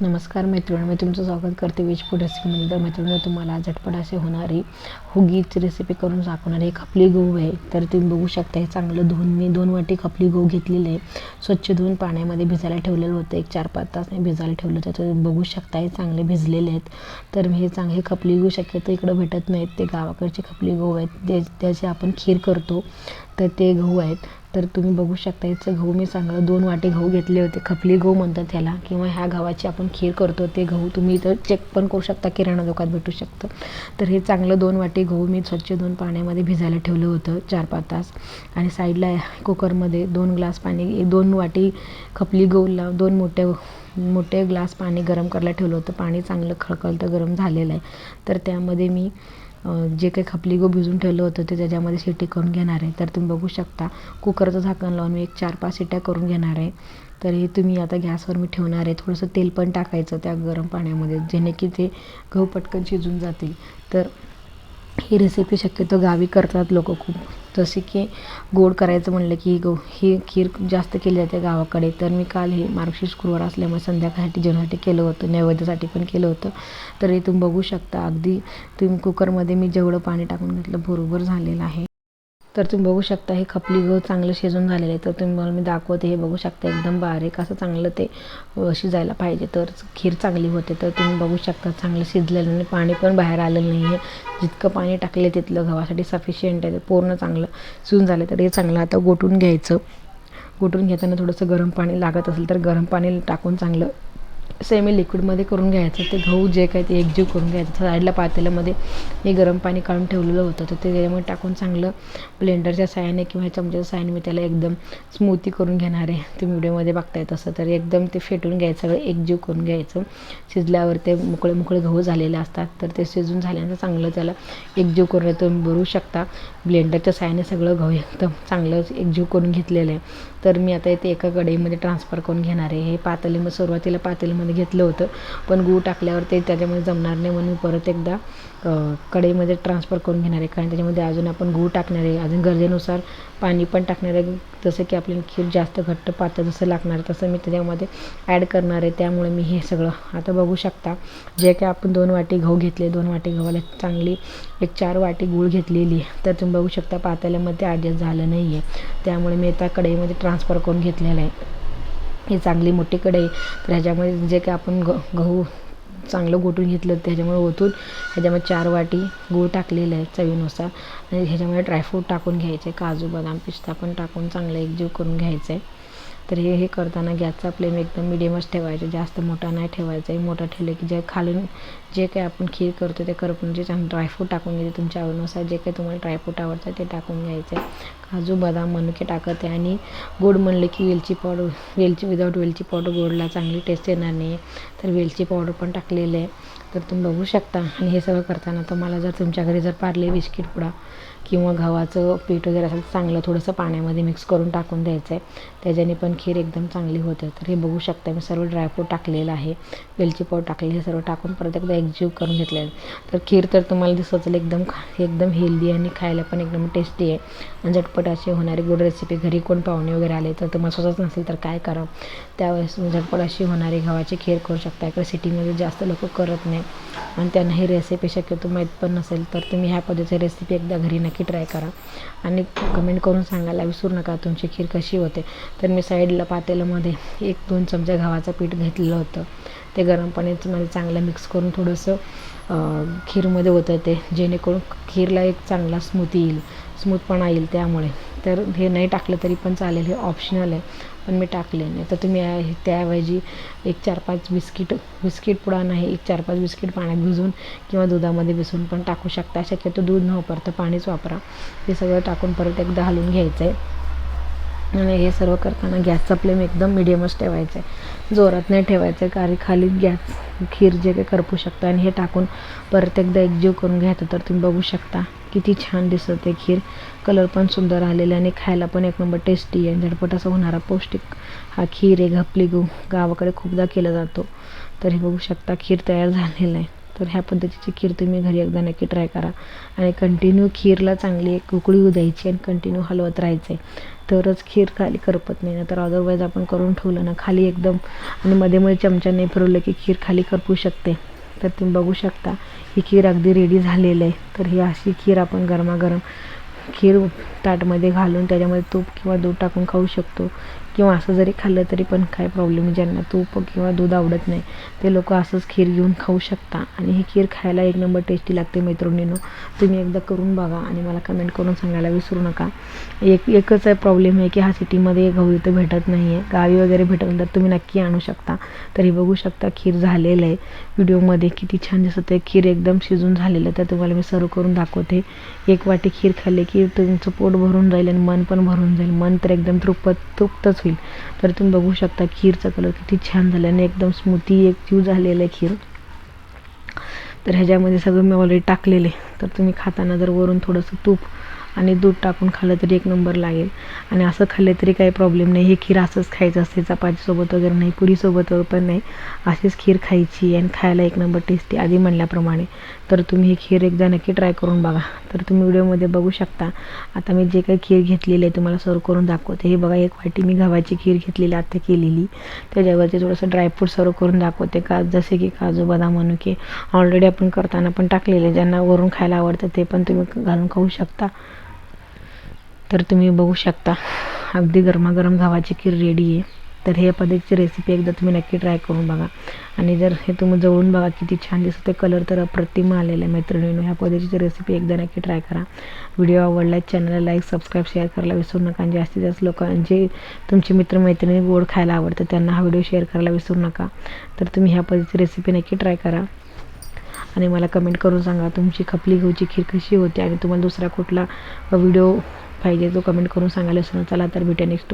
नमस्कार मैत्रिणी मी तुमचं स्वागत करते वेज रेसिपीमध्ये तर मैत्रिणी तुम्हाला झटपट असे होणारी हुगीची रेसिपी करून दाखवणार आहे. खपली गहू आहे. तर तुम्ही बघू शकता हे चांगलं धुवून मी दोन वाटी खपली गहू घेतलेले आहे. स्वच्छ धुवून पाण्यामध्ये भिजायला ठेवलेलं होतं. एक चार पाच तास मी भिजायला ठेवलं होतं. तर बघू शकता हे चांगले भिजलेले आहेत. तर मी हे चांगले खपली गहू शक्यतो इकडं भेटत नाहीत. ते गावाकडचे खपली गहू आहेत. त्याची आपण खीर करतो तर ते गहू आहेत. तर तुम्ही बघू शकता याचं गहू मी चांगलं दोन वाटे गहू घेतले होते. खपली गहू म्हणतात त्याला किंवा ह्या गव्हाची आपण खीर करतो ते गहू तुम्ही इथं चेक पण करू शकता किराणा दुकानात भेटू शकतं. तर हे चांगलं दोन वाटे गहू मी स्वच्छ दोन पाण्यामध्ये भिजायला ठेवलं होतं चार पाच तास. आणि साईडला कुकरमध्ये दोन ग्लास पाणी दोन वाटी खपली गहूला दोन मोठे मोठे ग्लास पाणी गरम करायला ठेवलं होतं. पाणी चांगलं खळखळतं गरम झालेलं आहे. तर त्यामध्ये मी जे काही खपली गहू भिजून ठेवलं होतं ते त्याच्यामध्ये शिट्टी करून घेणार आहे. तर तुम्ही बघू शकता कुकरचं झाकण लावून मी एक चार पाच शिट्ट्या करून घेणार आहे. तर हे तुम्ही आता गॅसवर मी ठेवणार आहे. थोडंसं तेल पण टाकायचं त्या गरम पाण्यामध्ये जेणे की ते गहू पटकन शिजून जातील. तर ही रेसिपी शक्यतो गावी करतात लोक खूप. जसे की गोड करायचं म्हणलं की गो ही खीर जास्त केली जाते गावाकडे. तर मी काल हे मार्गशीर्ष गुरुवार असल्यामुळे संध्याकाळसाठी जेवणासाठी केलं होतं नैवेद्यासाठी पण केलं होतं. तर हे तुम्ही बघू शकता. अगदी तुम्ही कुकरमध्ये मी जेवढं पाणी टाकून घेतलं बरोबर झालेलं आहे. तर तुम्ही बघू शकता हे खपली गहू चांगलं शिजून झालेलं आहे. तर तुम्ही मला मी दाखवते हे बघू शकता एकदम बारीक असं चांगलं ते शिजायला पाहिजे. तर खीर चांगली होते. तर तुम्ही बघू शकता चांगलं शिजलेलं नाही पाणी पण बाहेर आलेलं नाही आहे. जितकं पाणी टाकले तिथलं गव्हासाठी सफिशियंट आहे. ते पूर्ण चांगलं शिजून झालं. तर हे चांगलं आता गोटून घ्यायचं. गोटून घेताना थोडंसं गरम पाणी लागत असेल तर गरम पाणी टाकून चांगलं सेमी लिक्विडमध्ये करून घ्यायचं. ते गहू जे काय ते एकजीव करून घ्यायचं. साईडला पातेल्यामध्ये हे गरम पाणी काढून ठेवलेलं होतं. तर ते त्याच्यामध्ये टाकून चांगलं ब्लेंडरच्या साह्याने किंवा चमच्याच्या साहाय्याने मी त्याला एकदम स्मूथी करून घेणार आहे. तुम्ही व्हिडिओमध्ये बघताय तसं. तर एकदम ते फेटून घ्यायचं. सगळं एकजीव करून घ्यायचं. शिजल्यावर ते मोकळे मोकळे गहू झालेले असतात. तर ते शिजून झाल्यानंतर चांगलं त्याला एकजीव करून तुम्ही भरू शकता. ब्लेंडरच्या साहाय्याने सगळं गहू एकदम चांगलं एकजीव करून घेतलेलं आहे. तर मी आता इथे एका कढईमध्ये ट्रान्सफर करून घेणार आहे. हे पातेलीमध्ये सुरुवातीला पातेलीमध्ये घेतलं होतं. पण गूळ टाकल्यावर ते त्याच्यामध्ये जमणार नाही म्हणून परत एकदा कढईमध्ये ट्रान्सफर करून घेणार आहे. कारण त्याच्यामध्ये अजून आपण गूळ टाकणार आहे. अजून गरजेनुसार पाणी पण टाकणार आहे. जसं की आपल्याला खीर जास्त घट्ट पातळ जसं लागणार तसं मी त्याच्यामध्ये ॲड करणार आहे. त्यामुळे मी हे सगळं आता बघू शकता. जे काय आपण दोन वाटी गहू घेतले दोन वाटी गव्हाला चांगली एक चार वाटी गूळ घेतलेली तर तुम्ही बघू शकता पातेल्यामध्ये ॲडजस्ट झालं नाही आहे त्यामुळे मी आता कढईमध्ये ट्रान्सफर करून घेतलेलं आहे. ही चांगली मोठी कढई तर ह्याच्यामध्ये जे काय आपण ग गहू चांगलं गोटून घेतलं त्याच्यामुळे ओतून ह्याच्यामध्ये चार वाटी गूळ टाकलेलं आहे चवीनुसार. आणि ह्याच्यामध्ये ड्रायफ्रूट टाकून घ्यायचे काजू बदाम पिस्ता पण टाकून चांगलं एकजीव करून घ्यायचं आहे. तर हे हे करताना गॅसचा फ्लेम एकदम मिडियमच ठेवायचा. जास्त मोठा नाही ठेवायचा. आहे मोठा ठेवलं की जे खालून जे काही आपण खीर करतो ते करपून जे ड्रायफ्रूट टाकून घ्यायचे. तुमच्या आवडीनुसार जे काही तुम्हाला ड्रायफ्रूट आवडतं ते टाकून घ्यायचं. आहे काजू बदाम मनुके टाकत आहे आणि गोड म्हणलं की वेलची पावडर वेलची विदाऊट वेलची पावडर गोडला चांगली टेस्ट येणार नाही. तर वेलची पावडर पण टाकलेली आहे. तर तुम्ही बघू शकता. आणि हे सगळं करताना तुम्हाला जर तुमच्या घरी जर पार्ले बिस्किट पुडा किंवा गव्हाचं पीठ वगैरे असेल चांगलं थोडंसं पाण्यामध्ये मिक्स करून टाकून द्यायचं आहे त्याच्याने पण खीर एकदम चांगली होते. तर हे बघू शकता मी सर्व ड्रायफ्रूट टाकलेलं आहे. वेलची पाव टाकले हे सर्व टाकून परत एकदा एकजीव करून घेतले तर खीर तर तुम्हाला दिसत एकदम एकदम हेल्दी आणि खायला पण एकदम टेस्टी आहे. आणि झटपट अशी होणारी गोड रेसिपी घरी कोण पाहुणे वगैरे आले तर तुम्हाला स्वतःच नसेल तर काय करा त्यावेळेस झटपट अशी होणारी गव्हाची खीर करू शकता इकडे सिटीमध्ये जास्त लोक करत नाही. आणि त्यांना ही रेसिपी शक्यतो माहीत पण नसेल तर तुम्ही ह्या पद्धतीची रेसिपी एकदा घरी नक्की ट्राय करा. आणि कमेंट करून सांगायला विसरू नका तुमची खीर कशी होते. तर मी साईडला पातेल्यामध्ये एक दोन चमचा गव्हाचं पीठ घेतलेलं होतं. ते गरम पाण्यामध्ये चांगलं मिक्स करून थोडंसं खीरमध्ये होतं ते. जेणेकरून खीरला एक चांगला स्मूथी येईल स्मूथपणा येईल त्यामुळे. तर हे नाही टाकलं तरी पण चालेल हे ऑप्शनल आहे. पण मी टाकले नाही. तर तुम्ही त्याऐवजी एक चार पाच बिस्किट बिस्किट पुडा नाही एक चार पाच बिस्किट पाण्यात भिजवून किंवा दुधामध्ये भिजवून पण टाकू शकता. शक्यतो दूध न वापरता पाणीच वापरा. हे सगळं टाकून परत एकदा हलवून घ्यायचं आहे आणि हे सर्व करताना गॅसचा फ्लेम एकदम मिडियमच ठेवायचा आहे जोरात नाही ठेवायचं आहे कारण खाली गॅस खीर जे काही करपू शकतं आणि हे टाकून परत एकदा एकजीव करून घ्यायचं तर तुम्ही बघू शकता. किती छान दिसत आहे खीर. कलर पण सुंदर आलेला आणि खायला पण एक नंबर टेस्टी आहे. झटपट असा होणारा पौष्टिक हा खीर आहे. घपली गहू. गावाकडे खूपदा केला जातो. तर हे बघू शकता खीर तयार झालेलं आहे. तर ह्या पद्धतीची खीर तुम्ही घरी एकदा नक्की ट्राय करा. आणि कंटिन्यू खीरला चांगली एक उकळी द्यायची आणि कंटिन्यू हलवत राहायचं आहे तरच खीर खाली करपत नाही ना तर अदरवाईज आपण करून ठेवलं ना खाली एकदम. आणि मध्ये मध्ये चमच्याने फिरवलं की खीर खाली करपू शकते. तर तुम्ही बघू शकता ही खीर अगदी रेडी झालेलं आहे. तर ही अशी खीर आपण गरमागरम खीर ताटमध्ये घालून त्याच्यामध्ये तूप किंवा दूध टाकून खाऊ शकतो. किंवा असं जरी खाल्लं तरी पण काय प्रॉब्लेम नाही ज्यांना तूप किंवा दूध आवडत नाही ते लोक असंच खीर घेऊन खाऊ शकता. आणि ही खीर खायला एक नंबर टेस्टी लागते मैत्रिणीनो. तुम्ही एकदा करून बघा आणि मला कमेंट करून सांगायला विसरू नका. एक एकच आहे प्रॉब्लेम आहे की हा सिटीमध्ये गहू इथं भेटत नाही आहे गावी वगैरे भेटत तर तुम्ही नक्की आणू शकता. तरी बघू शकता खीर झालेलं आहे. व्हिडिओमध्ये किती छान दिसत आहे. खीर एकदम शिजून झालेलं आहे. तर तुम्हाला मी सर्व करून दाखवते. एक वाटी खीर खाल्ली की तुमचं पोट भरून जाईल आणि मन पण भरून जाईल. मन तर एकदम तृप्त तृप्तच होईल तर तुम्ही बघू शकता खीरचा कलर किती छान झाला आणि एकदम स्मूथी एक जीव झालेलं आहे खीर. तर ह्याच्यामध्ये सगळं मी ऑलरेडी टाकलेले तर तुम्ही खाताना जर वरून थोडंसं तूप आणि दूध टाकून खाल्लं तरी एक नंबर लागेल. आणि असं खाल्लं तरी काही प्रॉब्लेम नाही. हे खीर असंच खायचं असते चपातीसोबत वगैरे नाही पुरीसोबत पण नाही. अशीच खीर खायची आणि खायला एक नंबर टेस्टी आधी म्हणल्याप्रमाणे. तर तुम्ही ही खीर एकदा नक्की ट्राय करून बघा. तर तुम्ही व्हिडिओमध्ये बघू शकता. आता मी जे काही खीर घेतलेली आहे तुम्हाला सर्व करून दाखवते. हे बघा एक वाटी मी गव्हाची खीर घेतलेली आत्ता केलेली. त्याच्यावरती थोडंसं ड्रायफ्रूट सर्व करून दाखवते. का जसे की काजू बदाम की ऑलरेडी आपण करताना पण टाकलेले ज्यांना वरून खायला खायला आवडतं ते पण तुम्ही घालून खाऊ शकता. तर तुम्ही बघू शकता अगदी गरमागरम गव्हाची खीर रेडी आहे. तर हे पद्धतीची रेसिपी एकदा तुम्ही नक्की ट्राय करून बघा. आणि जर हे तुम्ही जवळून बघा किती छान दिसतं कलर तर अप्रतिम आलेला आहे मैत्रिणीनं. ह्या पद्धतीची रेसिपी एकदा नक्की ट्राय करा. व्हिडिओ आवडला चॅनलला लाईक सबस्क्राईब शेअर करायला विसरू नका. आणि जास्तीत जास्त लोकांचे तुमचे मित्रमैत्रिणी गोड खायला आवडतं त्यांना हा व्हिडिओ शेअर करायला विसरू नका. तर तुम्ही ह्या पद्धतीची रेसिपी नक्की ट्राय करा. आणि मला कमेंट करून सांगा तुमची खपली गहूची खीर कशी होती आणि तुम्हाला दुसरा कुठला व्हिडिओ पाहिजे तो कमेंट करून सांगायला विसरू चला तर भेटूया नेक्स्ट